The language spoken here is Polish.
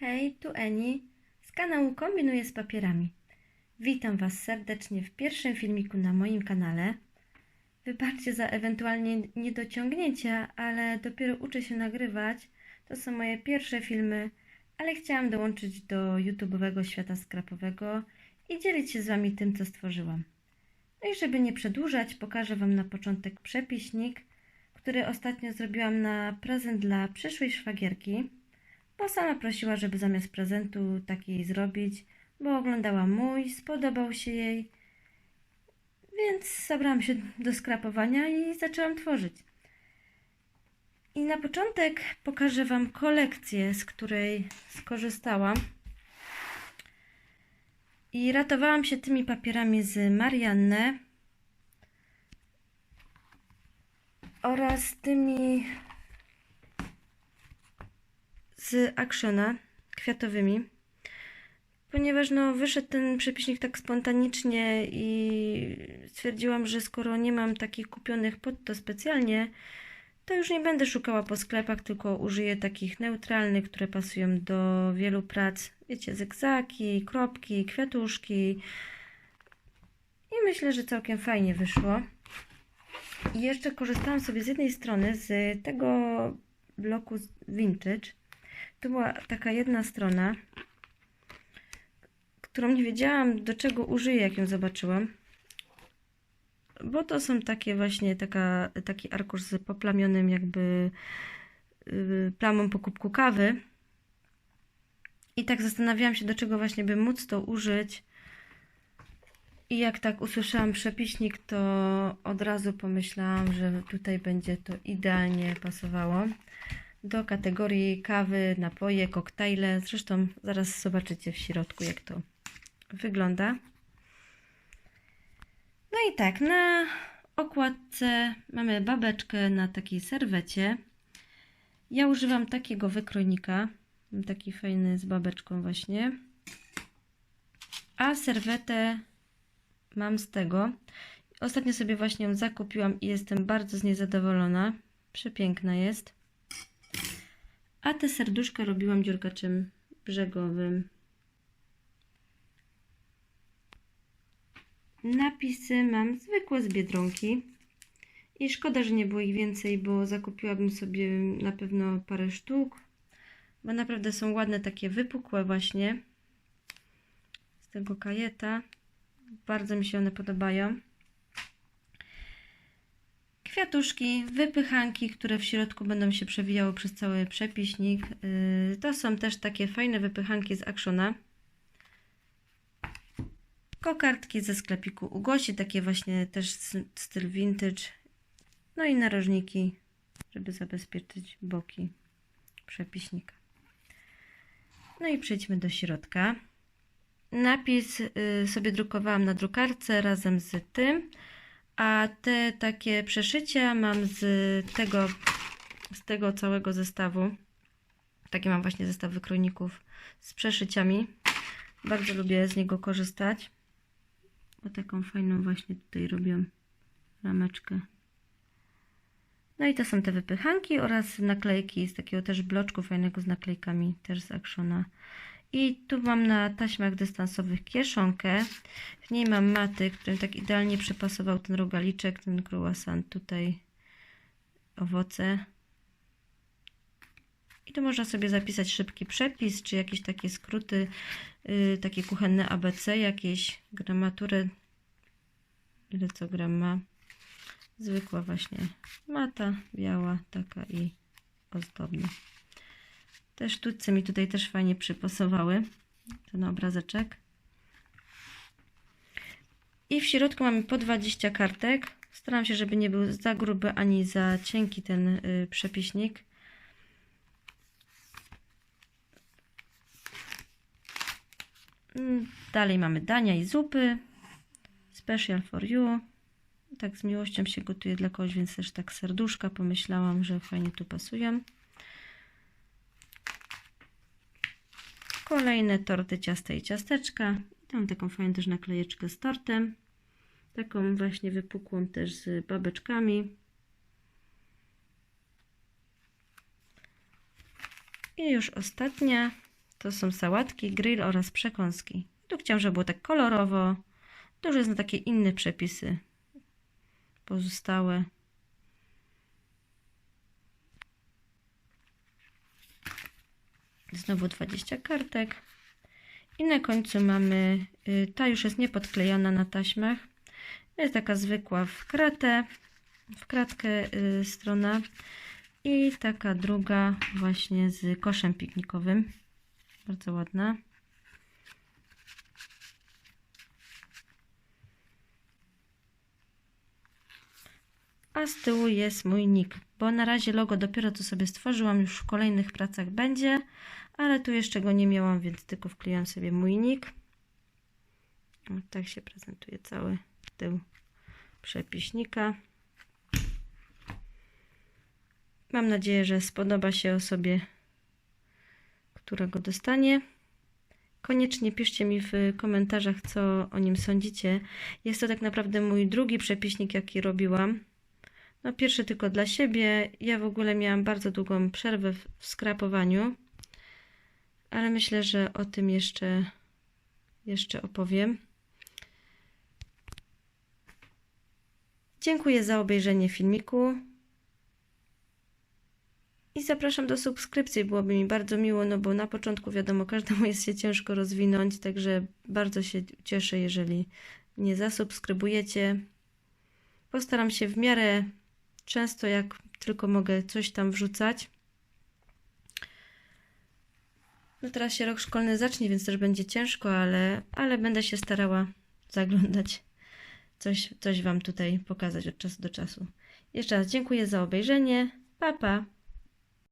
Hej, tu Eni z kanału Kombinuję z papierami. Witam Was serdecznie w pierwszym filmiku na moim kanale. Wybaczcie za ewentualnie niedociągnięcia, ale dopiero uczę się nagrywać. To są moje pierwsze filmy, ale chciałam dołączyć do YouTube'owego świata skrapowego i dzielić się z Wami tym, co stworzyłam. No i żeby nie przedłużać, pokażę Wam na początek przepiśnik, który ostatnio zrobiłam na prezent dla przyszłej szwagierki bo sama prosiła, żeby zamiast prezentu taki jej zrobić, bo oglądała mój, spodobał się jej, więc zabrałam się do skrapowania i zaczęłam tworzyć. I na początek pokażę Wam kolekcję, z której skorzystałam. I ratowałam się tymi papierami z Marianne oraz tymi z Actiona kwiatowymi, ponieważ no, wyszedł ten przepiśnik tak spontanicznie i stwierdziłam, że skoro nie mam takich kupionych pod to specjalnie, to już nie będę szukała po sklepach, tylko użyję takich neutralnych, które pasują do wielu prac. Wiecie, zygzaki, kropki, kwiatuszki. I myślę, że całkiem fajnie wyszło. I jeszcze korzystałam sobie z jednej strony z tego bloku Vintage. To była taka jedna strona, którą nie wiedziałam do czego użyję, jak ją zobaczyłam. Bo to są takie właśnie taka, taki arkusz z poplamionym jakby yy, plamą po kubku kawy. I tak zastanawiałam się, do czego właśnie by móc to użyć. I jak tak usłyszałam przepiśnik, to od razu pomyślałam, że tutaj będzie to idealnie pasowało do kategorii kawy, napoje, koktajle. Zresztą zaraz zobaczycie w środku, jak to wygląda. No i tak, na okładce mamy babeczkę na takiej serwecie. Ja używam takiego wykrojnika, taki fajny z babeczką właśnie. A serwetę mam z tego. Ostatnio sobie właśnie ją zakupiłam i jestem bardzo z niej zadowolona. Przepiękna jest. A te serduszka robiłam dziurkaczem brzegowym. Napisy mam zwykłe z Biedronki. I szkoda, że nie było ich więcej, bo zakupiłabym sobie na pewno parę sztuk. Bo naprawdę są ładne, takie wypukłe właśnie. Z tego kajeta. Bardzo mi się one podobają kwiatuszki, wypychanki, które w środku będą się przewijały przez cały przepiśnik. Y, to są też takie fajne wypychanki z Actiona. Kokardki ze sklepiku u Gosi, takie właśnie też styl vintage. No i narożniki, żeby zabezpieczyć boki przepiśnika. No i przejdźmy do środka. Napis y, sobie drukowałam na drukarce razem z tym. A te takie przeszycia mam z tego, z tego całego zestawu. Taki mam właśnie zestaw wykrojników z przeszyciami. Bardzo lubię z niego korzystać. Bo taką fajną właśnie tutaj robią rameczkę. No i to są te wypychanki oraz naklejki z takiego też bloczku fajnego z naklejkami, też z Actiona. I tu mam na taśmach dystansowych kieszonkę. W niej mam maty, którym tak idealnie przypasował ten rogaliczek, ten croissant, tutaj owoce. I tu można sobie zapisać szybki przepis, czy jakieś takie skróty, yy, takie kuchenne ABC, jakieś gramaturę. Ile co gram ma? Zwykła właśnie mata, biała, taka i ozdobna. Te sztuce mi tutaj też fajnie przypasowały. Ten obrazeczek. I w środku mamy po 20 kartek. Staram się, żeby nie był za gruby ani za cienki ten y, przepiśnik. Mm, dalej mamy dania i zupy. Special for you. Tak z miłością się gotuje dla kogoś, więc też tak serduszka pomyślałam, że fajnie tu pasują. Kolejne torty, ciasta i ciasteczka. Mam taką fajną też naklejeczkę z tortem. Taką właśnie wypukłą też z babeczkami. I już ostatnia To są sałatki, grill oraz przekąski. Tu chciałam, żeby było tak kolorowo. Już jest na takie inne przepisy. Pozostałe. Znowu 20 kartek. I na końcu mamy, y, ta już jest niepodklejona na taśmach. Jest taka zwykła w kratę, w kratkę y, strona. I taka druga właśnie z koszem piknikowym. Bardzo ładna. A z tyłu jest mój nick, bo na razie logo dopiero co sobie stworzyłam, już w kolejnych pracach będzie, ale tu jeszcze go nie miałam, więc tylko wkleiłam sobie mój nick. O, tak się prezentuje cały tył przepiśnika. Mam nadzieję, że spodoba się osobie, która go dostanie. Koniecznie piszcie mi w komentarzach, co o nim sądzicie. Jest to tak naprawdę mój drugi przepiśnik, jaki robiłam. No pierwszy tylko dla siebie. Ja w ogóle miałam bardzo długą przerwę w, skrapowaniu, ale myślę, że o tym jeszcze, jeszcze opowiem. Dziękuję za obejrzenie filmiku. I zapraszam do subskrypcji, byłoby mi bardzo miło, no bo na początku wiadomo, każdemu jest się ciężko rozwinąć, także bardzo się cieszę, jeżeli mnie zasubskrybujecie. Postaram się w miarę często, jak tylko mogę, coś tam wrzucać. No teraz się rok szkolny zacznie, więc też będzie ciężko, ale, ale będę się starała zaglądać, coś, coś Wam tutaj pokazać od czasu do czasu. Jeszcze raz dziękuję za obejrzenie. Pa, pa!